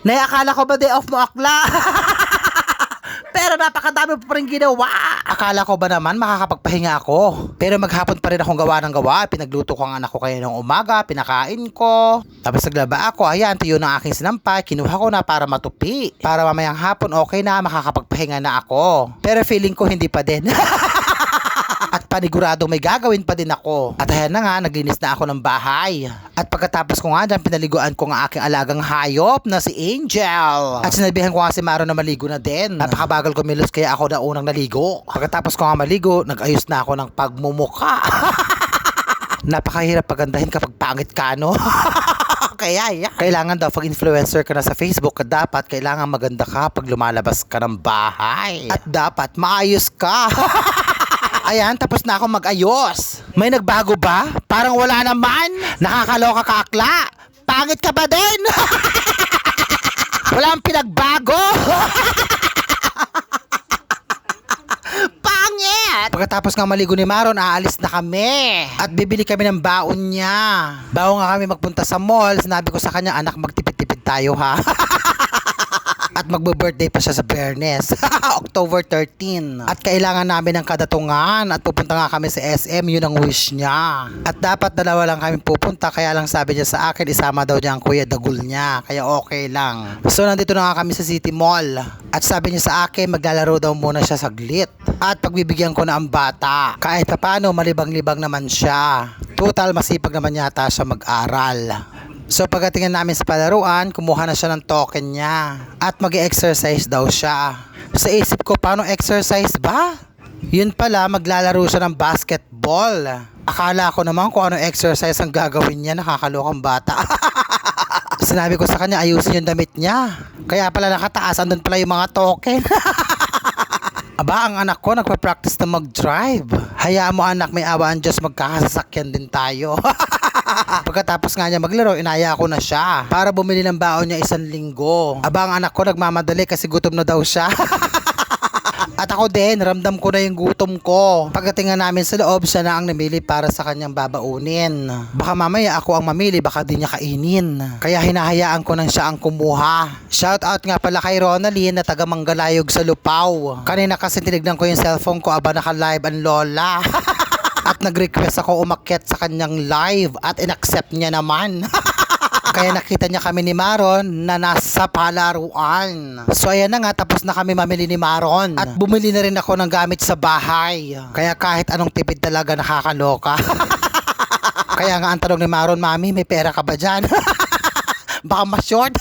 Nay, akala ko ba day off mo akla? Pero napakadami pa rin ginawa. Akala ko ba naman makakapagpahinga ako? Pero maghapon pa rin akong gawa ng gawa. Pinagluto ko ang anak ko kayo ng umaga, pinakain ko. Tapos naglaba ako, ayan, tuyo ng aking sinampay. Kinuha ko na para matupi. Para mamayang hapon okay na, makakapagpahinga na ako. Pero feeling ko hindi pa din. Paniguradong may gagawin pa din ako. At ayan na nga, naglinis na ako ng bahay. At pagkatapos ko nga dyan, pinaliguan ko nga aking alagang hayop na si Angel. At sinabihan ko nga si Maro na maligo na din. Napakabagal ko milos kaya ako na unang naligo. Pagkatapos ko nga maligo, nag-ayos na ako ng pagmumuka. Napakahirap pagandahin kapag pangit ka, no? Kaya, yeah. Kailangan daw, pag influencer ka na sa Facebook, dapat kailangan maganda ka pag lumalabas ka ng bahay. At dapat maayos ka. Ayan, tapos na ako mag-ayos. May nagbago ba? Parang wala naman. Nakakaloka ka akla. Pangit ka ba din? Walang pinagbago. Pangit! Pagkatapos nga maligo ni Maron, aalis na kami. At bibili kami ng baon niya. Bago nga kami magpunta sa mall, sinabi ko sa kanya, anak, magtipid-tipid tayo ha. At magbe-birthday pa siya sa Bernes. October 13. At kailangan namin ng kadatungan at pupunta nga kami sa SM, yun ang wish niya. At dapat dalawa lang kami pupunta, kaya lang sabi niya sa akin, isama daw niya ang kuya dagul niya. Kaya okay lang. So nandito na nga kami sa City Mall. At sabi niya sa akin, maglalaro daw muna siya saglit. At pagbibigyan ko na ang bata. Kahit pa paano, malibang-libang naman siya. Total, masipag naman yata siya mag-aral. So pagdating namin sa palaruan, kumuha na siya ng token niya. At mag exercise daw siya. Sa isip ko, paano exercise ba? Yun pala, maglalaro siya ng basketball. Akala ko naman kung ano exercise ang gagawin niya, nakakalokang bata. Sinabi ko sa kanya, ayusin yung damit niya. Kaya pala nakataas, andun pala yung mga token. Aba, ang anak ko nagpa-practice na mag-drive. Hayaan mo anak, may awa ang Diyos, magkakasasakyan din tayo. Pagkatapos nga niya maglaro, inaya ko na siya para bumili ng baon niya isang linggo. Aba, ang anak ko nagmamadali kasi gutom na daw siya. At ako din, ramdam ko na yung gutom ko. Pagdating namin sa loob, siya na ang namili para sa kanyang babaunin. Baka mamaya ako ang mamili, baka di niya kainin. Kaya hinahayaan ko nang siya ang kumuha. Shout out nga pala kay Ronaldine na taga Manggalayog sa Lupaw. Kanina kasi tinignan ko yung cellphone ko aba naka-live ang lola. at nag-request ako umakyat sa kanyang live at inaccept niya naman. Kaya nakita niya kami ni Maron na nasa palaruan. So ayan na nga, tapos na kami mamili ni Maron. At bumili na rin ako ng gamit sa bahay. Kaya kahit anong tipid talaga nakakaloka. Kaya nga ang tanong ni Maron, Mami, may pera ka ba dyan? Baka ma-short.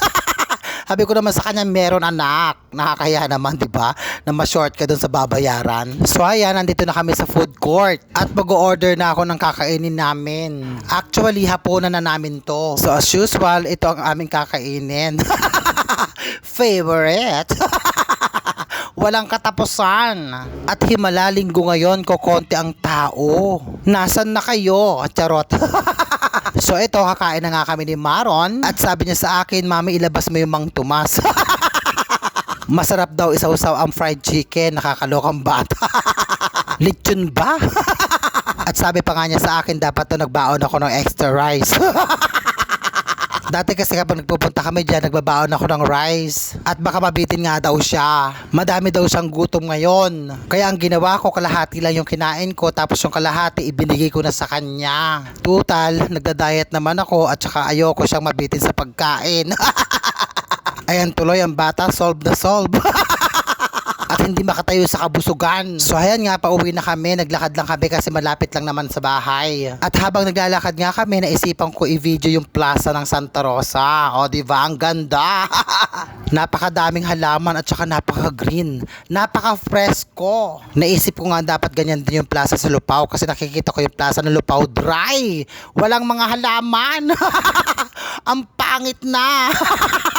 Sabi ko naman sa kanya, meron anak. Nakakaya naman, di ba? Na ma-short ka dun sa babayaran. So ayan, nandito na kami sa food court. At mag-order na ako ng kakainin namin. Actually, hapunan na namin to. So as usual, ito ang aming kakainin. Favorite. Walang katapusan. At himala linggo ngayon ko konti ang tao. Nasaan na kayo? Charot. so ito, kakain na nga kami ni Maron. At sabi niya sa akin, Mami, ilabas mo yung Mang Tomas. Masarap daw isaw-saw ang fried chicken. Nakakalokang bata. Lechon ba? At sabi pa nga niya sa akin, dapat to nagbaon ako ng extra rice. Dati kasi kapag nagpupunta kami dyan, nagbabaon ako ng rice. At baka mabitin nga daw siya. Madami daw siyang gutom ngayon. Kaya ang ginawa ko, kalahati lang yung kinain ko. Tapos yung kalahati, ibinigay ko na sa kanya. Total, nagda-diet naman ako at saka ayoko siyang mabitin sa pagkain. Ayan tuloy, ang bata, solve na solve. hindi makatayo sa kabusugan. So ayan nga, pauwi na kami, naglakad lang kami kasi malapit lang naman sa bahay. At habang naglalakad nga kami, naisipan ko i-video yung plaza ng Santa Rosa. O di ba ang ganda. Napakadaming halaman at saka napaka-green. Napaka-fresco. Naisip ko nga dapat ganyan din yung plaza sa Lupao kasi nakikita ko yung plaza ng Lupao dry. Walang mga halaman. ang pangit na.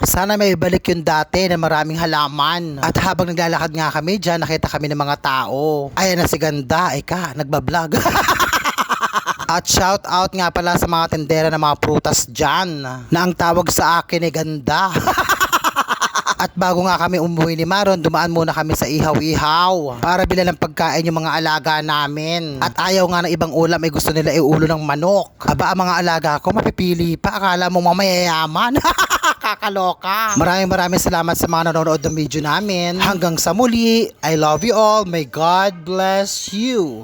Sana may balik yung dati na maraming halaman. At habang naglalakad nga kami dyan, nakita kami ng mga tao. Ayan na si Ganda, eka, nagbablog. At shout out nga pala sa mga tendera ng mga prutas dyan na ang tawag sa akin ay ganda. At bago nga kami umuwi ni Maron, dumaan muna kami sa ihaw-ihaw para bilan ng pagkain yung mga alaga namin. At ayaw nga ng ibang ulam ay gusto nila iulo ng manok. Aba, ang mga alaga ko mapipili pa. Akala mo mamayayaman. nakakaloka. Maraming maraming salamat sa mga nanonood ng video namin. Hanggang sa muli, I love you all. May God bless you.